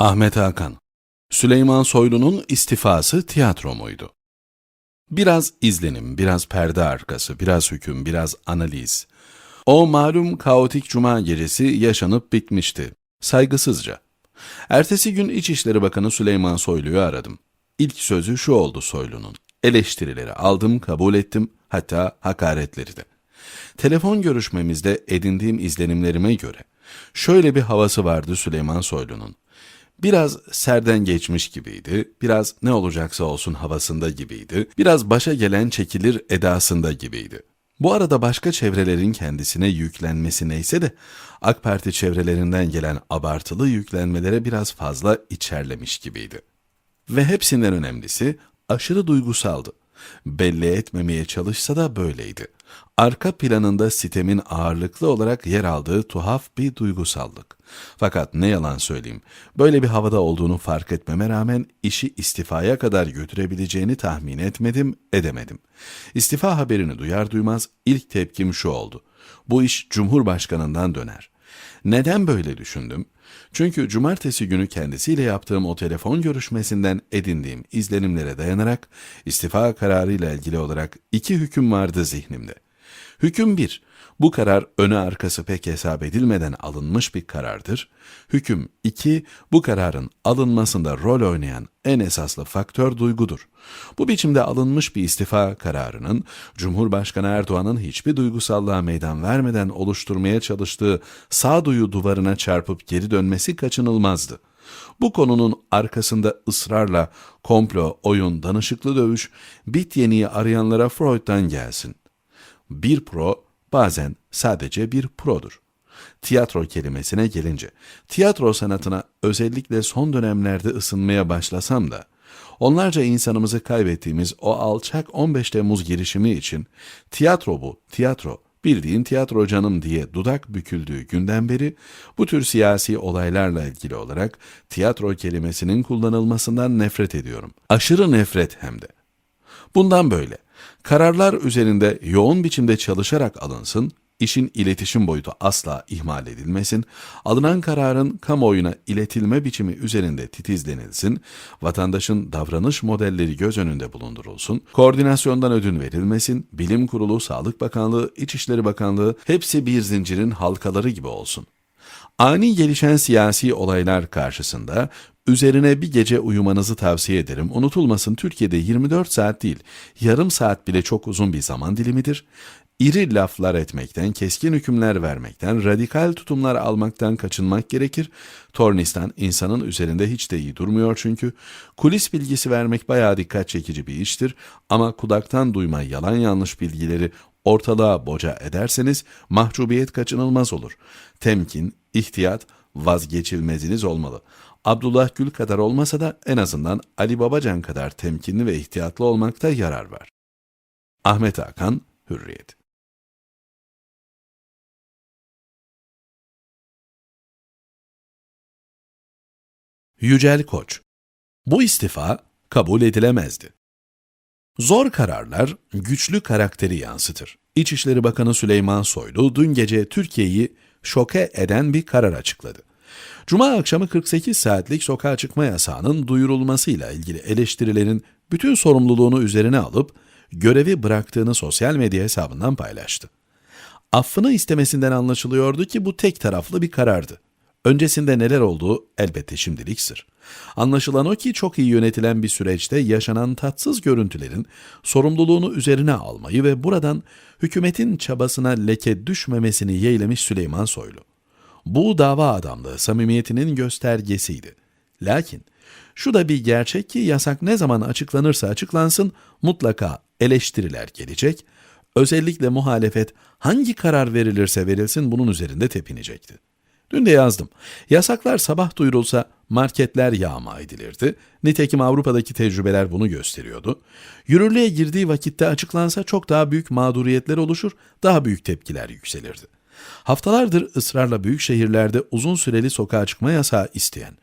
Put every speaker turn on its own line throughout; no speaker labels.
Ahmet Hakan Süleyman Soylu'nun istifası tiyatro muydu? Biraz izlenim, biraz perde arkası, biraz hüküm, biraz analiz. O malum kaotik cuma gecesi yaşanıp bitmişti. Saygısızca. Ertesi gün İçişleri Bakanı Süleyman Soylu'yu aradım. İlk sözü şu oldu Soylu'nun. Eleştirileri aldım, kabul ettim, hatta hakaretleri de. Telefon görüşmemizde edindiğim izlenimlerime göre şöyle bir havası vardı Süleyman Soylu'nun. Biraz serden geçmiş gibiydi, biraz ne olacaksa olsun havasında gibiydi, biraz başa gelen çekilir edasında gibiydi. Bu arada başka çevrelerin kendisine yüklenmesi neyse de AK Parti çevrelerinden gelen abartılı yüklenmelere biraz fazla içerlemiş gibiydi. Ve hepsinden önemlisi aşırı duygusaldı. Belli etmemeye çalışsa da böyleydi. Arka planında sitemin ağırlıklı olarak yer aldığı tuhaf bir duygusallık. Fakat ne yalan söyleyeyim, böyle bir havada olduğunu fark etmeme rağmen işi istifaya kadar götürebileceğini tahmin etmedim, edemedim. İstifa haberini duyar duymaz ilk tepkim şu oldu. Bu iş Cumhurbaşkanından döner. Neden böyle düşündüm? Çünkü cumartesi günü kendisiyle yaptığım o telefon görüşmesinden edindiğim izlenimlere dayanarak istifa kararıyla ilgili olarak iki hüküm vardı zihnimde. Hüküm 1. Bu karar öne arkası pek hesap edilmeden alınmış bir karardır. Hüküm 2. Bu kararın alınmasında rol oynayan en esaslı faktör duygudur. Bu biçimde alınmış bir istifa kararının Cumhurbaşkanı Erdoğan'ın hiçbir duygusallığa meydan vermeden oluşturmaya çalıştığı sağduyu duvarına çarpıp geri dönmesi kaçınılmazdı. Bu konunun arkasında ısrarla komplo, oyun, danışıklı dövüş, bit yeniği arayanlara Freud'dan gelsin. Bir pro bazen sadece bir produr. Tiyatro kelimesine gelince, tiyatro sanatına özellikle son dönemlerde ısınmaya başlasam da, onlarca insanımızı kaybettiğimiz o alçak 15 Temmuz girişimi için tiyatro bu, tiyatro, bildiğin tiyatro canım diye dudak büküldüğü günden beri bu tür siyasi olaylarla ilgili olarak tiyatro kelimesinin kullanılmasından nefret ediyorum. Aşırı nefret hem de. Bundan böyle kararlar üzerinde yoğun biçimde çalışarak alınsın, işin iletişim boyutu asla ihmal edilmesin, alınan kararın kamuoyuna iletilme biçimi üzerinde titizlenilsin, vatandaşın davranış modelleri göz önünde bulundurulsun, koordinasyondan ödün verilmesin, bilim kurulu, Sağlık Bakanlığı, İçişleri Bakanlığı hepsi bir zincirin halkaları gibi olsun. Ani gelişen siyasi olaylar karşısında üzerine bir gece uyumanızı tavsiye ederim. Unutulmasın Türkiye'de 24 saat değil, yarım saat bile çok uzun bir zaman dilimidir. İri laflar etmekten, keskin hükümler vermekten, radikal tutumlar almaktan kaçınmak gerekir. Tornistan insanın üzerinde hiç de iyi durmuyor çünkü. Kulis bilgisi vermek bayağı dikkat çekici bir iştir ama kulaktan duyma yalan yanlış bilgileri ortalığa boca ederseniz mahcubiyet kaçınılmaz olur. Temkin, ihtiyat vazgeçilmeziniz olmalı. Abdullah Gül kadar olmasa da en azından Ali Babacan kadar temkinli ve ihtiyatlı olmakta yarar var. Ahmet Hakan, Hürriyet Yücel Koç Bu istifa kabul edilemezdi. Zor kararlar güçlü karakteri yansıtır. İçişleri Bakanı Süleyman Soylu dün gece Türkiye'yi şoke eden bir karar açıkladı. Cuma akşamı 48 saatlik sokağa çıkma yasağının duyurulmasıyla ilgili eleştirilerin bütün sorumluluğunu üzerine alıp görevi bıraktığını sosyal medya hesabından paylaştı. Affını istemesinden anlaşılıyordu ki bu tek taraflı bir karardı. Öncesinde neler olduğu elbette şimdilik sır. Anlaşılan o ki çok iyi yönetilen bir süreçte yaşanan tatsız görüntülerin sorumluluğunu üzerine almayı ve buradan hükümetin çabasına leke düşmemesini yeğlemiş Süleyman Soylu. Bu dava adamlığı samimiyetinin göstergesiydi. Lakin şu da bir gerçek ki yasak ne zaman açıklanırsa açıklansın mutlaka eleştiriler gelecek, özellikle muhalefet hangi karar verilirse verilsin bunun üzerinde tepinecekti. Dün de yazdım. Yasaklar sabah duyurulsa marketler yağma edilirdi. Nitekim Avrupa'daki tecrübeler bunu gösteriyordu. Yürürlüğe girdiği vakitte açıklansa çok daha büyük mağduriyetler oluşur, daha büyük tepkiler yükselirdi. Haftalardır ısrarla büyük şehirlerde uzun süreli sokağa çıkma yasağı isteyen,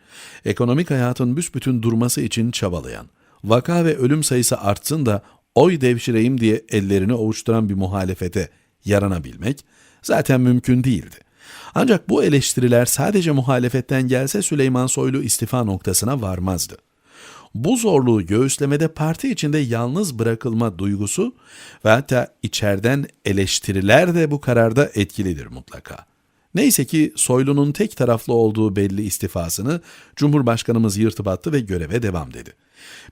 ekonomik hayatın büsbütün durması için çabalayan, vaka ve ölüm sayısı artsın da oy devşireyim diye ellerini ovuşturan bir muhalefete yaranabilmek zaten mümkün değildi. Ancak bu eleştiriler sadece muhalefetten gelse Süleyman Soylu istifa noktasına varmazdı. Bu zorluğu göğüslemede parti içinde yalnız bırakılma duygusu ve hatta içeriden eleştiriler de bu kararda etkilidir mutlaka. Neyse ki Soylu'nun tek taraflı olduğu belli istifasını Cumhurbaşkanımız yırtıp attı ve göreve devam dedi.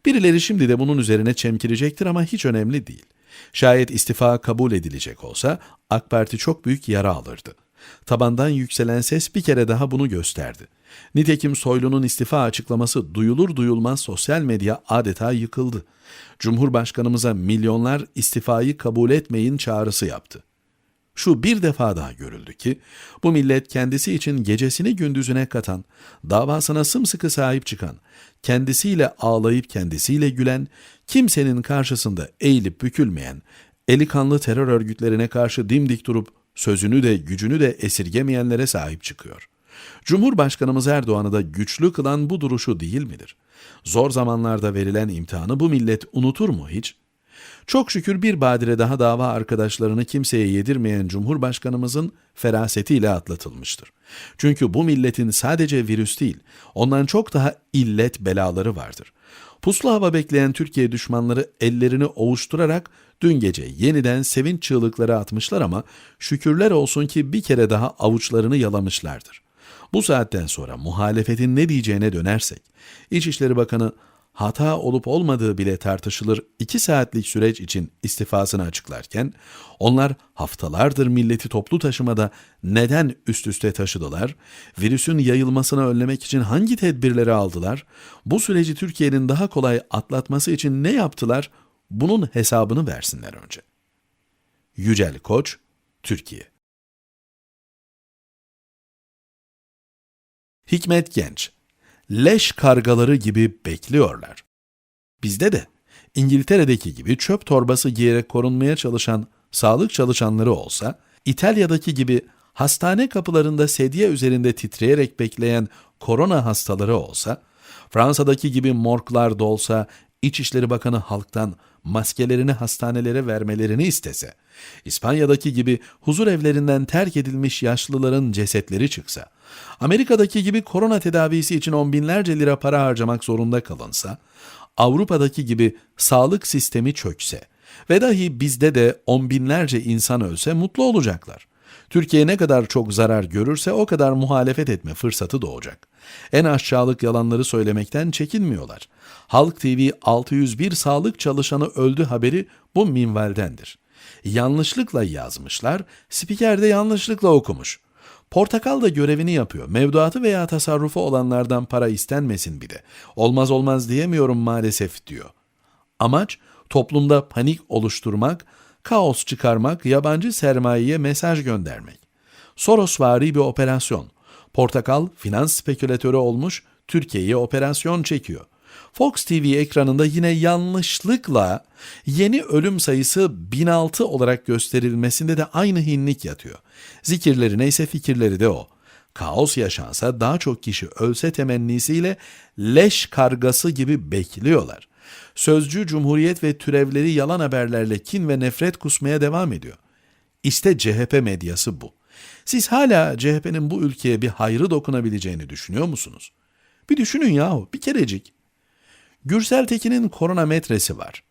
Birileri şimdi de bunun üzerine çemkirecektir ama hiç önemli değil. Şayet istifa kabul edilecek olsa AK Parti çok büyük yara alırdı. Tabandan yükselen ses bir kere daha bunu gösterdi. Nitekim Soylu'nun istifa açıklaması duyulur duyulmaz sosyal medya adeta yıkıldı. Cumhurbaşkanımıza milyonlar istifayı kabul etmeyin çağrısı yaptı. Şu bir defa daha görüldü ki bu millet kendisi için gecesini gündüzüne katan, davasına sımsıkı sahip çıkan, kendisiyle ağlayıp kendisiyle gülen, kimsenin karşısında eğilip bükülmeyen, eli kanlı terör örgütlerine karşı dimdik durup sözünü de gücünü de esirgemeyenlere sahip çıkıyor. Cumhurbaşkanımız Erdoğan'ı da güçlü kılan bu duruşu değil midir? Zor zamanlarda verilen imtihanı bu millet unutur mu hiç?'' Çok şükür bir badire daha dava arkadaşlarını kimseye yedirmeyen Cumhurbaşkanımızın ferasetiyle atlatılmıştır. Çünkü bu milletin sadece virüs değil, ondan çok daha illet belaları vardır. Puslu hava bekleyen Türkiye düşmanları ellerini ovuşturarak dün gece yeniden sevinç çığlıkları atmışlar ama şükürler olsun ki bir kere daha avuçlarını yalamışlardır. Bu saatten sonra muhalefetin ne diyeceğine dönersek, İçişleri Bakanı hata olup olmadığı bile tartışılır iki saatlik süreç için istifasını açıklarken, onlar haftalardır milleti toplu taşımada neden üst üste taşıdılar, virüsün yayılmasını önlemek için hangi tedbirleri aldılar, bu süreci Türkiye'nin daha kolay atlatması için ne yaptılar, bunun hesabını versinler önce. Yücel Koç, Türkiye Hikmet Genç leş kargaları gibi bekliyorlar. Bizde de İngiltere'deki gibi çöp torbası giyerek korunmaya çalışan sağlık çalışanları olsa, İtalya'daki gibi hastane kapılarında sedye üzerinde titreyerek bekleyen korona hastaları olsa, Fransa'daki gibi morglar dolsa, İçişleri Bakanı halktan maskelerini hastanelere vermelerini istese, İspanya'daki gibi huzur evlerinden terk edilmiş yaşlıların cesetleri çıksa, Amerika'daki gibi korona tedavisi için on binlerce lira para harcamak zorunda kalınsa, Avrupa'daki gibi sağlık sistemi çökse ve dahi bizde de on binlerce insan ölse mutlu olacaklar. Türkiye ne kadar çok zarar görürse o kadar muhalefet etme fırsatı doğacak. En aşağılık yalanları söylemekten çekinmiyorlar. Halk TV 601 sağlık çalışanı öldü haberi bu minvaldendir. Yanlışlıkla yazmışlar, spiker de yanlışlıkla okumuş. Portakal da görevini yapıyor. Mevduatı veya tasarrufu olanlardan para istenmesin bir de. Olmaz olmaz diyemiyorum maalesef diyor. Amaç toplumda panik oluşturmak, kaos çıkarmak, yabancı sermayeye mesaj göndermek. Sorosvari bir operasyon. Portakal finans spekülatörü olmuş, Türkiye'ye operasyon çekiyor. Fox TV ekranında yine yanlışlıkla yeni ölüm sayısı 1006 olarak gösterilmesinde de aynı hinlik yatıyor. Zikirleri neyse fikirleri de o. Kaos yaşansa daha çok kişi ölse temennisiyle leş kargası gibi bekliyorlar. Sözcü Cumhuriyet ve türevleri yalan haberlerle kin ve nefret kusmaya devam ediyor. İşte CHP medyası bu. Siz hala CHP'nin bu ülkeye bir hayrı dokunabileceğini düşünüyor musunuz? Bir düşünün yahu, bir kerecik. Gürsel Tekin'in korona metresi var.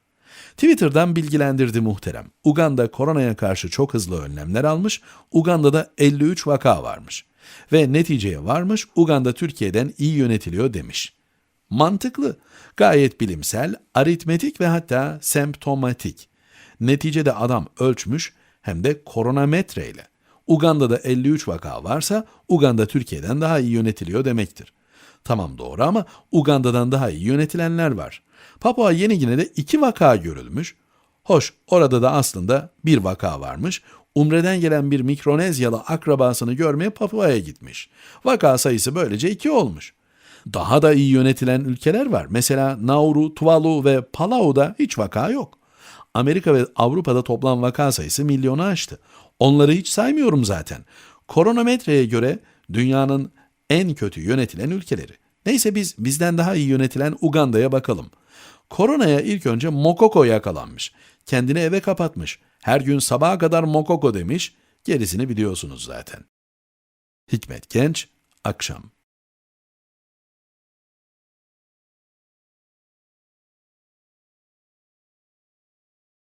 Twitter'dan bilgilendirdi muhterem. Uganda koronaya karşı çok hızlı önlemler almış, Uganda'da 53 vaka varmış. Ve neticeye varmış, Uganda Türkiye'den iyi yönetiliyor demiş. Mantıklı, gayet bilimsel, aritmetik ve hatta semptomatik. Neticede adam ölçmüş hem de koronametreyle. Uganda'da 53 vaka varsa Uganda Türkiye'den daha iyi yönetiliyor demektir. Tamam doğru ama Uganda'dan daha iyi yönetilenler var. Papua Yeni Gine'de iki vaka görülmüş. Hoş orada da aslında bir vaka varmış. Umre'den gelen bir Mikronezyalı akrabasını görmeye Papua'ya gitmiş. Vaka sayısı böylece iki olmuş. Daha da iyi yönetilen ülkeler var. Mesela Nauru, Tuvalu ve Palau'da hiç vaka yok. Amerika ve Avrupa'da toplam vaka sayısı milyonu aştı. Onları hiç saymıyorum zaten. Koronometreye göre dünyanın en kötü yönetilen ülkeleri. Neyse biz bizden daha iyi yönetilen Uganda'ya bakalım. Koronaya ilk önce Mokoko yakalanmış. Kendini eve kapatmış. Her gün sabaha kadar Mokoko demiş. Gerisini biliyorsunuz zaten. Hikmet Genç, Akşam